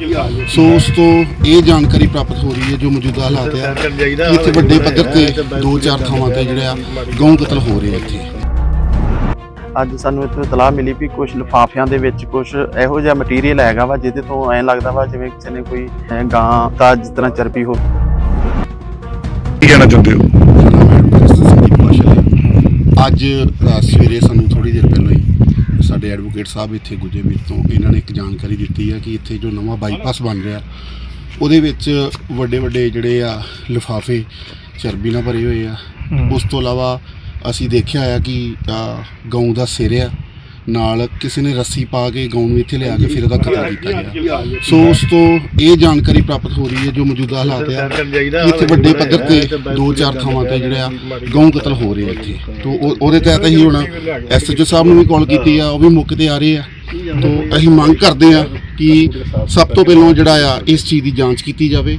ਸੋ ਉਸ ਤੋਂ ਇਹ ਜਾਣਕਾਰੀ ਪ੍ਰਾਪਤ ਹੋ ਰਹੀ ਹੈ ਜੋ ਮੌਜੂਦਾ ਹਾਲਾਤ ਆ ਇੱਥੇ ਵੱਡੇ ਪੱਧਰ ਤੇ ਦੋ ਚਾਰ ਥਾਵਾਂ ਤੇ ਜਿਹੜੇ ਆ ਗਊ ਕਤਲ ਹੋ ਰਹੇ ਇੱਥੇ। ਅੱਜ ਸਾਨੂੰ ਇੱਥੋਂ ਇਤਲਾਹ ਮਿਲੀ ਵੀ ਕੁਝ ਲਿਫਾਫਿਆਂ ਦੇ ਵਿੱਚ ਕੁਝ ਇਹੋ ਜਿਹਾ ਮਟੀਰੀਅਲ ਹੈਗਾ ਵਾ ਜਿਹਦੇ ਤੋਂ ਐਂ ਲੱਗਦਾ ਵਾ ਜਿਵੇਂ ਕਿਸੇ ਨੇ ਕੋਈ ਗਾਂ ਦਾ ਜਿਸ ਤਰ੍ਹਾਂ ਚਰਬੀ ਹੋ। ਕੀ ਕਹਿਣਾ ਚਾਹੁੰਦੇ ਹੋ? ਅੱਜ ਸਵੇਰੇ ਸਾਨੂੰ ਥੋੜੀ ਦੇਰ ਪਹਿਲਾਂ ਹੀ ਸਾਡੇ ਐਡਵੋਕੇਟ ਸਾਹਿਬ ਇੱਥੇ ਗੁਜੇ ਮੀਤ ਤੋਂ ਇਹਨਾਂ ਨੇ ਇੱਕ ਜਾਣਕਾਰੀ ਦਿੱਤੀ ਹੈ ਕਿ ਇੱਥੇ ਜੋ ਨਵਾਂ ਬਾਈਪਾਸ ਬਣ ਰਿਹਾ ਉਹਦੇ ਵਿੱਚ ਵੱਡੇ ਵੱਡੇ ਜਿਹੜੇ ਆ ਲਿਫਾਫੇ ਚਰਬੀ ਨਾਲ ਭਰੇ ਹੋਏ ਆ। ਉਸ ਤੋਂ ਇਲਾਵਾ ਅਸੀਂ ਦੇਖਿਆ ਆ ਕਿ ਗਊ ਦਾ ਸਿਰ ਆ। ਨਾਲ ਕਿਸੇ ਨੇ ਰੱਸੀ ਪਾ ਕੇ ਨੂੰ ਇੱਥੇ ਲਿਆ ਕੇ ਫਿਰ ਉਹਦਾ ਕਤਲ ਕੀਤਾ ਗਿਆ। ਸੋ ਉਸ ਤੋਂ ਇਹ ਜਾਣਕਾਰੀ ਪ੍ਰਾਪਤ ਹੋ ਰਹੀ ਹੈ ਜੋ ਮੌਜੂਦਾ ਹਾਲਾਤ ਕਿ ਇੱਥੇ ਵੱਡੇ ਪੱਧਰ ਤੇ ਦੋ ਚਾਰ ਥਾਵਾਂ ਤੇ ਜਿਹੜੇ ਆ ਗਊ ਕਤਲ ਹੋ ਰਹੇ ਇੱਥੇ। ਤੋਂ ਉਹ- ਉਹਦੇ ਤਹਿਤ ਅਸੀਂ ਹੁਣ ਐਸਐਚਓ ਸਾਹਿਬ ਨੂੰ ਵੀ ਕਾਲ ਕੀਤੀ ਆ ਉਹ ਵੀ ਮੌਕੇ ਤੇ ਆ ਰਹੇ ਆ। ਤੋਂ ਅਸੀਂ ਮੰਗ ਕਰਦੇ ਆ ਕਿ ਸਭ ਤੋਂ ਪਹਿਲਾਂ ਜਿਹੜਾ ਆ ਇਸ ਚੀਜ਼ ਦੀ ਜਾਂਚ ਕੀਤੀ ਜਾਵੇ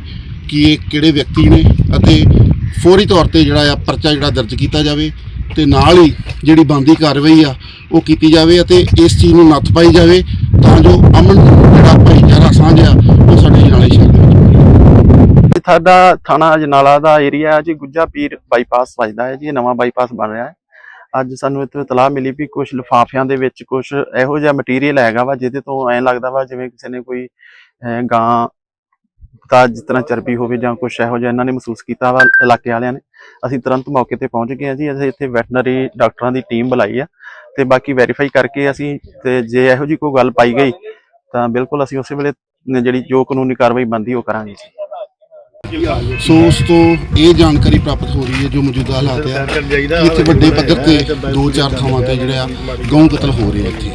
ਕਿ ਇਹ ਕਿਹੜੇ ਵਿਅਕਤੀ ਨੇ ਅਤੇ ਫੌਰੀ ਤੌਰ ਤੇ ਜਿਹੜਾ ਆ ਪਰਚਾ ਜਿਹੜਾ ਦਰਜ ਕੀਤਾ ਜਾਵੇ। ਤੇ ਨਾਲ ਹੀ ਜਿਹੜੀ ਬੰਦੀ ਕਾਰਵਾਈ ਆ, ਉਹ ਕੀਤੀ ਜਾਵੇ ਅਤੇ ਇਸ ਚੀਜ਼ ਨੂੰ ਨੱਥ ਪਾਈ ਜਾਵੇ ਤਾਂ ਜੋ ਅਮਨ ਜਿਹੜਾ ਭਾਈਚਾਰਾ ਸਾਂਝ, ਉਹ ਸਾਡੇ ਜਨਾਲੇ ਸ਼ਹਿਰ ਸਾਡਾ ਥਾਣਾ ਅਜਨਾਲਾ ਦਾ ਏਰੀਆ ਹੈ ਜੀ, ਗੁੱਜਾ ਪੀਰ ਬਾਈਪਾਸ ਵੱਜਦਾ ਹੈ ਜੀ, ਇਹ ਨਵਾਂ ਬਾਈਪਾਸ ਬਣ ਰਿਹਾ ਹੈ। ਅੱਜ ਸਾਨੂੰ ਇੱਥੋਂ ਇਤਲਾਹ ਮਿਲੀ ਵੀ ਕੁਝ ਲਿਫਾਫਿਆਂ ਦੇ ਵਿੱਚ ਕੁਝ ਇਹੋ ਜਿਹਾ ਮਟੀਰੀਅਲ ਹੈਗਾ ਵਾ, ਜਿਹਦੇ ਤੋਂ ਐਂ ਲੱਗਦਾ ਵਾ ਜਿਵੇਂ ਕਿਸੇ ਨੇ ਕੋਈ ਗਾਂ ਦਾ ਜਿਸ ਤਰ੍ਹਾਂ ਚਰਬੀ ਹੋਵੇ ਜਾਂ ਕੁਝ ਇਹੋ ਜਿਹਾ ਇਹਨਾਂ ਨੇ ਮਹਿਸੂਸ ਕੀਤਾ ਵਾ ਇਲਾਕੇ ਵਾਲਿਆਂ ਨੇ। ਅਸੀਂ ਤੁਰੰਤ ਮੌਕੇ ਤੇ ਪਹੁੰਚ ਗਏ ਹਾਂ ਜੀ। ਅਸੀਂ ਇੱਥੇ ਵੈਟਰਨਰੀ ਡਾਕਟਰਾਂ ਦੀ ਟੀਮ ਬੁਲਾਈ ਆ ਤੇ ਬਾਕੀ ਵੈਰੀਫਾਈ ਕਰਕੇ ਅਸੀਂ ਤੇ ਜੇ ਇਹੋ ਜੀ ਕੋਈ ਗੱਲ ਪਾਈ ਗਈ ਤਾਂ ਬਿਲਕੁਲ ਅਸੀਂ ਉਸੇ ਵੇਲੇ ਜਿਹੜੀ ਜੋ ਕਾਨੂੰਨੀ ਕਾਰਵਾਈ ਬਣਦੀ ਉਹ ਕਰਾਂਗੇ ਜੀ। ਸੋ ਤੋਂ ਇਹ ਜਾਣਕਾਰੀ ਪ੍ਰਾਪਤ ਹੋ ਰਹੀ ਹੈ ਜੋ ਮੌਜੂਦਾ ਹਾਲਾਤ ਆ। ਇੱਥੇ ਵੱਡੇ ਪੱਧਰ ਤੇ ਦੋ ਚਾਰ ਥਾਵਾਂ ਤੇ ਜਿਹੜੇ ਗਊ ਕਤਲ ਹੋ ਰਹੇ ਇੱਥੇ।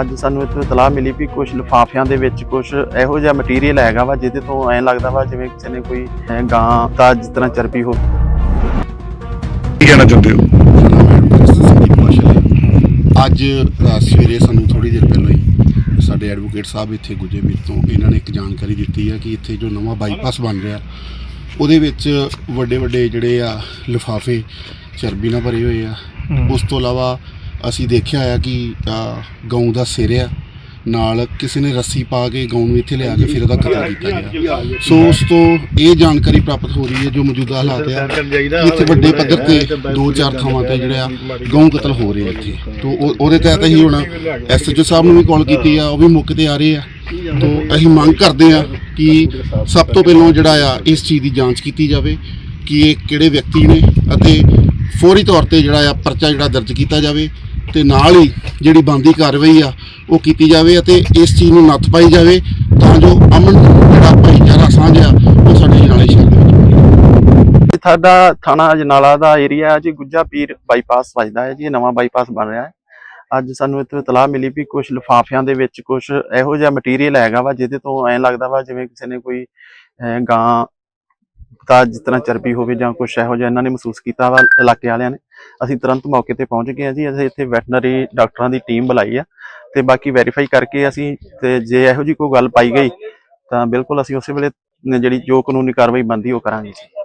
ਅੱਜ ਸਾਨੂੰ ਇੱਥੋਂ ਇਤਲਾਹ ਮਿਲੀ ਵੀ ਕੁਝ ਲਿਫਾਫਿਆਂ ਦੇ ਵਿੱਚ ਕੁਝ ਇਹੋ ਜਿਹਾ ਮਟੀਰੀਅਲ ਹੈਗਾ ਵਾ ਜਿਹਦੇ ਤੋਂ ਐਂ ਲੱਗਦਾ ਵਾ ਜਿਵੇਂ ਕਿਸੇ ਨੇ ਕੋਈ ਗਾਂ ਦਾ ਜਿਸ ਤਰ੍ਹਾਂ ਚਰਬੀ ਹੋ ਕੀ ਕਹਿਣਾ ਚਾਹੁੰਦੇ ਹੋ? ਅੱਜ ਸਵੇਰੇ ਸਾਨੂੰ ਥੋੜੀ ਦੇਰ ਪਹਿਲਾਂ ਹੀ ਸਾਡੇ ਐਡਵੋਕੇਟ ਸਾਹਿਬ ਇੱਥੇ ਗੁਜੇ ਮੀਤ ਤੋਂ। ਇਹਨਾਂ ਨੇ ਇੱਕ ਜਾਣਕਾਰੀ ਦਿੱਤੀ ਹੈ ਕਿ ਇੱਥੇ ਜੋ ਨਵਾਂ ਬਾਈਪਾਸ ਬਣ ਰਿਹਾ ਉਹਦੇ ਵਿੱਚ ਵੱਡੇ ਵੱਡੇ ਜਿਹੜੇ ਆ ਲਿਫਾਫੇ ਚਰਬੀ ਨਾਲ ਭਰੇ ਹੋਏ ਆ। ਉਸ ਤੋਂ ਇਲਾਵਾ ਅਸੀਂ ਦੇਖਿਆ ਆ ਕਿ ਗਊ ਦਾ ਸਿਰ ਆ। ਨਾਲ ਕਿਸੇ ਨੇ ਰੱਸੀ ਪਾ ਕੇ ਗਊ ਨੂੰ ਇੱਥੇ ਲਿਆ ਕੇ ਫਿਰ ਉਹਦਾ ਕਤਲ ਕੀਤਾ ਗਿਆ। ਸੋ ਉਸ ਤੋਂ ਇਹ ਜਾਣਕਾਰੀ ਪ੍ਰਾਪਤ ਹੋ ਰਹੀ ਹੈ ਜੋ ਮੌਜੂਦਾ ਹਾਲਾਤ ਆ। ਕਿ ਇੱਥੇ ਵੱਡੇ ਪੱਧਰ ਤੇ ਦੋ ਚਾਰ ਥਾਵਾਂ ਤੇ ਜਿਹੜੇ ਆ ਗਊ ਕਤਲ ਹੋ ਰਹੇ ਇੱਥੇ। ਤੋਂ ਉਹ- ਉਹਦੇ ਤਹਿਤ ਅਸੀਂ ਹੁਣ ਐਸਐਚਓ ਸਾਹਿਬ ਨੂੰ ਵੀ ਕਾਲ ਕੀਤੀ ਆ ਉਹ ਵੀ ਮੌਕੇ ਤੇ ਆ ਰਹੇ ਆ। ਤੋਂ ਅਸੀਂ ਮੰਗ ਕਰਦੇ ਆ ਕਿ ਸਭ ਤੋਂ ਪਹਿਲਾਂ ਜਿਹੜਾ ਆ ਇਸ ਚੀਜ਼ ਦੀ ਜਾਂਚ ਕੀਤੀ ਜਾਵੇ ਕਿ ਇਹ ਕਿਹੜੇ ਵਿਅਕਤੀ ਨੇ ਅਤੇ ਫੌਰੀ ਤੌਰ ਤੇ ਜਿਹੜਾ ਆ ਪਰਚਾ ਜਿਹੜਾ ਦਰਜ ਕੀਤਾ ਜਾਵੇ। ਤੇ ਨਾਲ ਹੀ ਜਿਹੜੀ ਬੰਦੀ ਕਾਰਵਾਈ ਆ, ਉਹ ਕੀਤੀ ਜਾਵੇ ਅਤੇ ਇਸ ਚੀਜ਼ ਨੂੰ ਨੱਥ ਪਾਈ ਜਾਵੇ ਤਾਂ ਜੋ ਅਮਨ ਜਿਹੜਾ ਭਾਈਚਾਰਾ ਸਾਂਝ ਉਹ ਸਾਡੇ ਜਨਾਲੇ ਸ਼ਹਿਰ ਵਿੱਚ। ਸਾਡਾ ਥਾਣਾ ਅਜਨਾਲਾ ਦਾ ਏਰੀਆ ਹੈ, ਜੀ ਗੁੱਜਾ ਪੀਰ ਬਾਈਪਾਸ ਵੱਜਦਾ ਹੈ ਜੀ, ਇਹ ਨਵਾਂ ਬਾਈਪਾਸ ਬਣ ਰਿਹਾ ਹੈ। ਅੱਜ ਸਾਨੂੰ ਇੱਥੋਂ ਤਲਾਹ ਮਿਲੀ ਵੀ ਕੁਝ ਲਿਫਾਫਿਆਂ ਦੇ ਵਿੱਚ ਕੁਝ ਇਹੋ ਜਿਹਾ ਮਟੀਰੀਅਲ ਹੈਗਾ ਵਾ, ਜਿਹਦੇ ਤੋਂ ਐਂ ਲੱਗਦਾ ਵਾ ਜਿਵੇਂ ਕਿਸੇ ਨੇ ਕੋਈ ਗਾਂ ਦਾ ਜਿਸ ਤਰ੍ਹਾਂ ਚਰਬੀ ਹੋਵੇ ਜਾਂ ਕੁਝ ਇਹੋ ਜਿਹਾ ਇਹਨਾਂ ਨੇ ਮਹਿਸੂਸ ਕੀਤਾ ਵਾ ਇਲਾਕੇ ਵਾਲਿਆਂ ਨੇ। ਅਸੀਂ ਤੁਰੰਤ ਮੌਕੇ ਤੇ ਪਹੁੰਚ ਗਏ ਹਾਂ ਜੀ। ਅਸੀਂ ਇੱਥੇ ਵੈਟਰਨਰੀ ਡਾਕਟਰਾਂ ਦੀ ਟੀਮ ਬੁਲਾਈ ਆ ਤੇ ਬਾਕੀ ਵੈਰੀਫਾਈ ਕਰਕੇ ਅਸੀਂ ਤੇ ਜੇ ਇਹੋ ਜੀ ਕੋਈ ਗੱਲ ਪਾਈ ਗਈ ਤਾਂ ਬਿਲਕੁਲ ਅਸੀਂ ਉਸੇ ਵੇਲੇ ਜਿਹੜੀ ਜੋ ਕਾਨੂੰਨੀ ਕਾਰਵਾਈ ਬਣਦੀ ਉਹ ਕਰਾਂਗੇ ਜੀ।